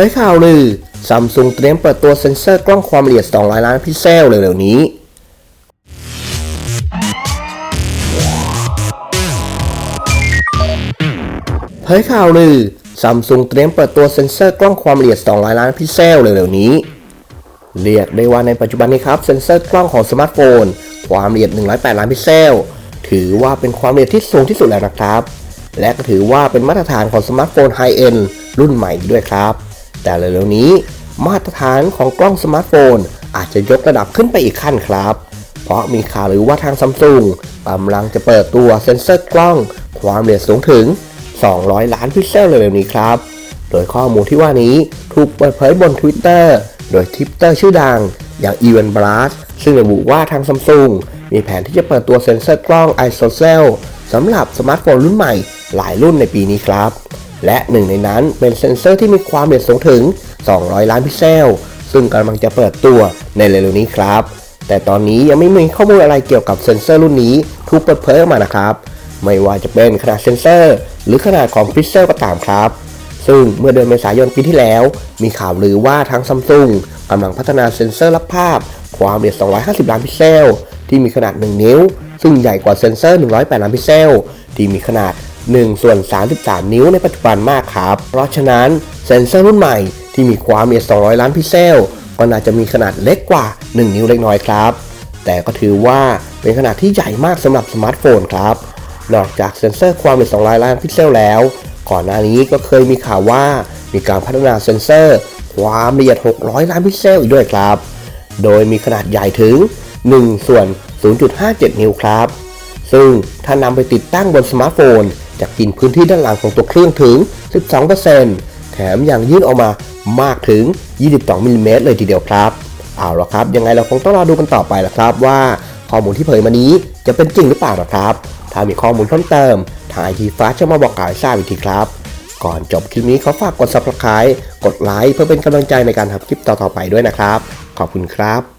ผยข่าวลือซัมซุงเตรียมเปิดตัวเซ็นเซอร์กล้องความละเอียด 200 ล้านพิกเซลเร็วๆนี้ เผยข่าวลือซัมซุงเตรียมเปิดตัวเซ็นเซอร์กล้องความละเอียด 200 ล้านพิกเซลเร็วๆนี้ เรียกได้ว่าในปัจจุบันนี้ครับเซ็นเซอร์กล้องของสมาร์ทโฟน ความละเอียด 108 ล้านพิกเซล ถือว่าเป็นความละเอียดที่สูงที่สุดแล้วนะครับ และก็ถือว่าเป็นมาตรฐานของสมาร์ทโฟนไฮเอ็นรุ่นใหม่ด้วยครับ แต่เร็วๆนี้ มาตรฐานของกล้องสมาร์ทโฟน อาจจะยกระดับขึ้นไปอีกขั้นครับ เพราะมีข่าวหรือว่าทางซัมซุงกำลังจะเปิดตัวเซ็นเซอร์กล้อง ความละเอียดสูงถึง 200 ล้านพิกเซลเร็วๆนี้ครับ โดยข้อมูลที่ว่านี้ถูกเปิดเผยบน Twitter โดยทิปเตอร์ชื่อดัง อย่าง e v a n b l a s ซึ่งระบุว่าทางซัมซุงมีแผนที่จะเปิดตัวเซ็นเซอร์กล้อง ISOCELL สำหรับสมาร์ทโฟนรุ่นใหม่หลายรุ่นในปีนี้ครับ และหนึ่งในนั้นเป็นเซ็นเซอร์ที่มีความละเอียดสูงถึง 200 ล้านพิกเซล ซึ่งกำลังจะเปิดตัวในเร็วๆนี้ครับ แต่ตอนนี้ยังไม่มีข้อมูลอะไรเกี่ยวกับเซ็นเซอร์รุ่นนี้ถูกเปิดเผยออกมานะครับ ไม่ว่าจะเป็นขนาดเซ็นเซอร์ หรือขนาดของพิกเซลก็ตามครับ ซึ่งเมื่อเดือนเมษายนปีที่แล้ว มีข่าวลือว่าทางซัมซุงกำลังพัฒนาเซ็นเซอร์รับภาพ ความละเอียด 250 ล้านพิกเซล ที่มีขนาด 1 นิ้ว ซึ่งใหญ่กว่าเซ็นเซอร์ 108 ล้านพิกเซล ที่มีขนาด 1 ส่วน 33 นิ้วในปัจจุบันมากครับ เพราะฉะนั้นเซนเซอร์รุ่นใหม่ที่มีความละเอียด 200 ล้านพิกเซล ก็น่าจะมีขนาดเล็กกว่า 1 นิ้วเล็กน้อยครับ แต่ก็ถือว่าเป็นขนาดที่ใหญ่มากสำหรับสมาร์ทโฟนครับ นอกจากเซนเซอร์ความละเอียด 200 ล้านพิกเซลแล้ว ก่อนหน้านี้ก็เคยมีข่าวว่ามีการพัฒนาเซนเซอร์ ความละเอียด 600 ล้านพิกเซลอีกด้วยครับ โดยมีขนาดใหญ่ถึง 1 ส่วน 0.57 นิ้วครับ ซึ่งถ้านำไปติดตั้งบนสมาร์ทโฟน จะกินพื้นที่ด้านหลังของตัวเครื่องถึง 12%แถมยังยื่นออกมามากถึง 22มิลลิเมตรเลยทีเดียวครับ เอาละครับ ยังไงเราคงต้องรอดูกันต่อไปละครับว่าข้อมูลที่เผยมานี้จะเป็นจริงหรือเปล่านะครับ ถ้ามีข้อมูลเพิ่มเติมทางไอทีฟ้าจะมาบอกกล่าวให้ทราบอีกทีครับ ก่อนจบคลิปนี้ขอฝากกด subscribe กดไลค์เพื่อเป็นกำลังใจในการทำคลิปต่อๆไปด้วยนะครับ ขอบคุณครับ